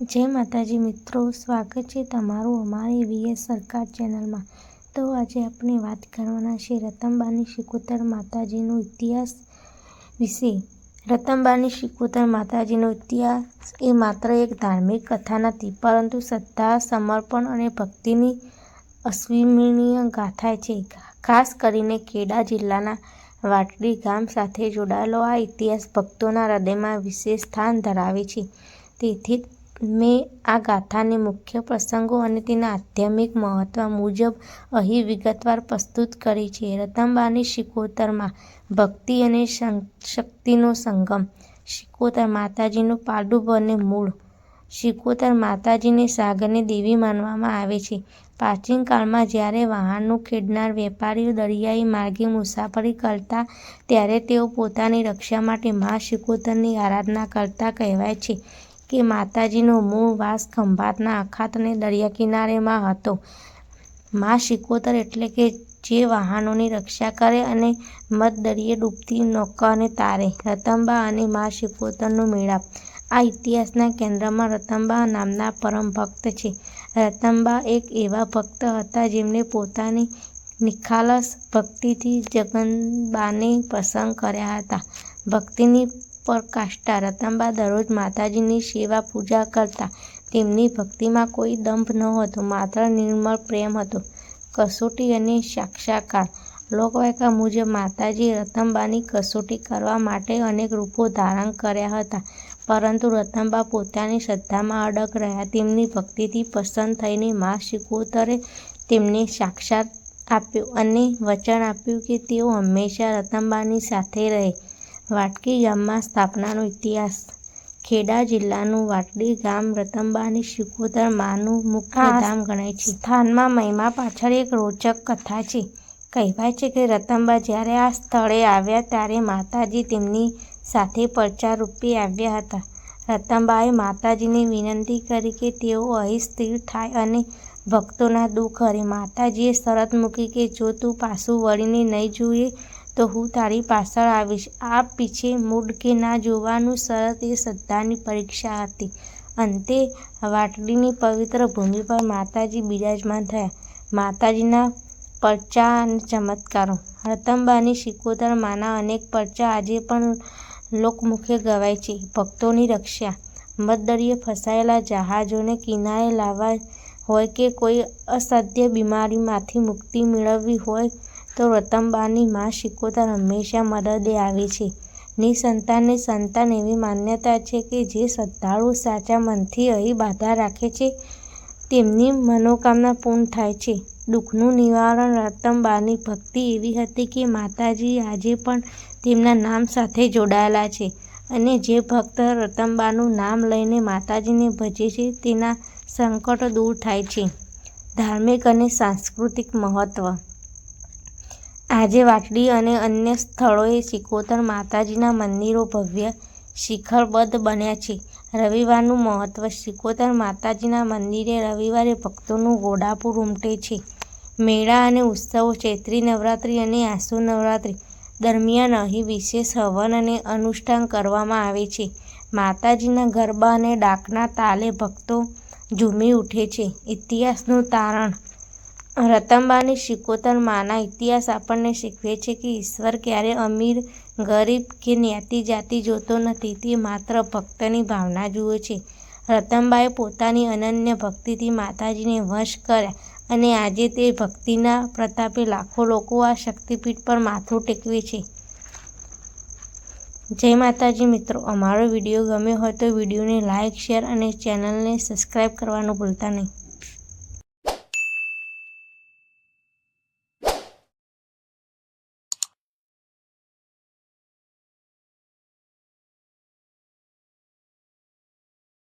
જય માતાજી મિત્રો, સ્વાગત છે તમારું અમારી વીએસ સરકાર ચેનલમાં. તો આજે આપણે વાત કરવાના છે રતંબાની શિકોતર માતાજીનો ઇતિહાસ વિશે. રતંબાની શિકોતર માતાજીનો ઇતિહાસ એ માત્ર એક ધાર્મિક કથા નથી, પરંતુ શ્રદ્ધા, સમર્પણ અને ભક્તિની અસ્મિરણીય ગાથા છે. ખાસ કરીને ખેડા જિલ્લાના વાટડી ગામ સાથે જોડાયેલો આ ઇતિહાસ ભક્તોના હૃદયમાં વિશેષ સ્થાન ધરાવે છે. તેથી મેં આ ગાથાને મુખ્ય પ્રસંગો અને તેના આધ્યાત્મિક મહત્વ મુજબ અહીં વિગતવાર પ્રસ્તુત કરી છે. રતંબાની શિકોતરમાં ભક્તિ અને શક્તિનો સંગમ. શિકોતર માતાજીનું પાડુભ અને મૂળ. શિકોતર માતાજીને સાગરની દેવી માનવામાં આવે છે. પ્રાચીન કાળમાં જ્યારે વાહનનું ખેડનાર વેપારીઓ દરિયાઈ માર્ગે મુસાફરી કરતા, ત્યારે તેઓ પોતાની રક્ષા માટે મા શિકોતરની આરાધના કરતા કહેવાય છે. કે માતાજીનો મૂળ વાસ ખંભાતના અખાત અને દરિયાકિનારેમાં હતો. મા શિકોતર એટલે કે જે વાહનોની રક્ષા કરે અને મધદરિયે ડૂબતી નૌકાને તારે. રતંબા અને મા શિકોતરનો મેળાપ. આ ઇતિહાસના કેન્દ્રમાં રતનબા નામના પરમ ભક્ત છે. રતંબા એક એવા ભક્ત હતા જેમણે પોતાની નિખાલસ ભક્તિથી જગનબાને પસંદ કર્યા હતા. ભક્તિની પરાકાષ્ઠા. રતનબા દરરોજ માતાજીની સેવા પૂજા કરતા. તેમની ભક્તિમાં કોઈ દંભ નહોતો માત્ર નિર્મળ પ્રેમ હતો. કસોટી અને સાક્ષાત્કાર. લોકવાયકા મુજબ માતાજી રતનબાની કસોટી કરવા માટે અનેક રૂપો ધારણ કર્યા હતા. પરંતુ રતનબા પોતાની શ્રદ્ધામાં અડગ રહ્યા. તેમની ભક્તિથી પ્રસન્ન થઈને મા શિકોતરે તેમને સાક્ષાત આપ્યું અને વચન આપ્યું કે તેઓ હંમેશા રતનબાની સાથે રહે. વાટકી ગામમાં સ્થાપનાનો ઇતિહાસ. ખેડા જિલ્લાનું વાટડી ગામ રતંબાની શિકોતર માનું મુખ્ય ધામ ગણાય છે. સ્થાનમાં મહિમા પાછળ એક રોચક કથા છે. કહેવાય છે કે રતંબા જ્યારે આ સ્થળે આવ્યા ત્યારે માતાજી તેમની સાથે પ્રચાર રૂપે આવ્યા હતા. રતંબાએ માતાજીને વિનંતી કરી કે તેઓ અહીં સ્થિર થાય અને ભક્તોના દુઃખ હરે. માતાજીએ શરત મૂકી કે જો તું પાછું વળીને નહીં જુએ તો હું તારી પાછળ આવીશ. આ પીછે મૂડ કે ના જોવાનું શરત એ શ્રદ્ધાની પરીક્ષા હતી. અંતે વાટડીની પવિત્ર ભૂમિ પર માતાજી બિરાજમાન થયા. માતાજીના પરચા અને ચમત્કારો. રતનબાની શિકોતર માના અનેક પરચા આજે પણ લોકમુખે ગવાય છે. ભક્તોની રક્ષા. મતદરીએ ફસાયેલા જહાજોને કિનારે લાવવા હોય કે કોઈ અસાધ્ય બીમારીમાંથી મુક્તિ મેળવવી હોય તો રતંબાની મા શિકોતર હંમેશા મદદે આવે છે. નિસંતાનને સંતાન એવી માન્યતા છે કે જે શ્રદ્ધાળુ સાચા મનથી અહીં બાધા રાખે છે. તેમની મનોકામના પૂર્ણ થાય છે. દુઃખનું નિવારણ રતંબાની ભક્તિ એવી હતી કે માતાજી આજે પણ તેમના નામ સાથે જોડાયેલા છે અને જે ભક્ત રતંબાનું નામ લઈને માતાજીને ભજે છે તેના સંકટો દૂર થાય છે. ધાર્મિક અને સાંસ્કૃતિક મહત્વ આજે વાટડી અને અન્ય સ્થળોએ શિકોતર માતાજીના મંદિરો ભવ્ય શિખરબદ્ધ બન્યા છે. રવિવારનું મહત્વ શિકોતર માતાજીના મંદિરે રવિવારે ભક્તોનું ગોડાપુર ઉમટે છે. મેળા અને ઉત્સવો ચૈત્રી નવરાત્રિ અને આસુ નવરાત્રિ દરમિયાન અહીં વિશેષ હવન અને અનુષ્ઠાન કરવામાં આવે છે. માતાજીના ગરબા અને ડાકના તાલે ભક્તો ઝૂમી ઉઠે છે. ઇતિહાસનું તારણ રતનબાની શિકોતર માના ઇતિહાસ આપણને શીખવે છે કે ઈશ્વર ક્યારેય અમીર, ગરીબ કે જ્ઞાતિ જાતિ જોતો નથી, તે માત્ર ભક્તની ભાવના જુએ છે. રતનબાએ પોતાની અનન્ય ભક્તિથી માતાજીને વશ કર્યા અને આજે તે ભક્તિના પ્રતાપે લાખો લોકો આ શક્તિપીઠ પર માથું ટેકવે છે. જય માતાજી મિત્રો, અમારો વીડિયો ગમ્યો હોય તો વિડીયોને લાઇક શેર અને ચેનલને સબસ્ક્રાઈબ કરવાનું ભૂલતા નહીં.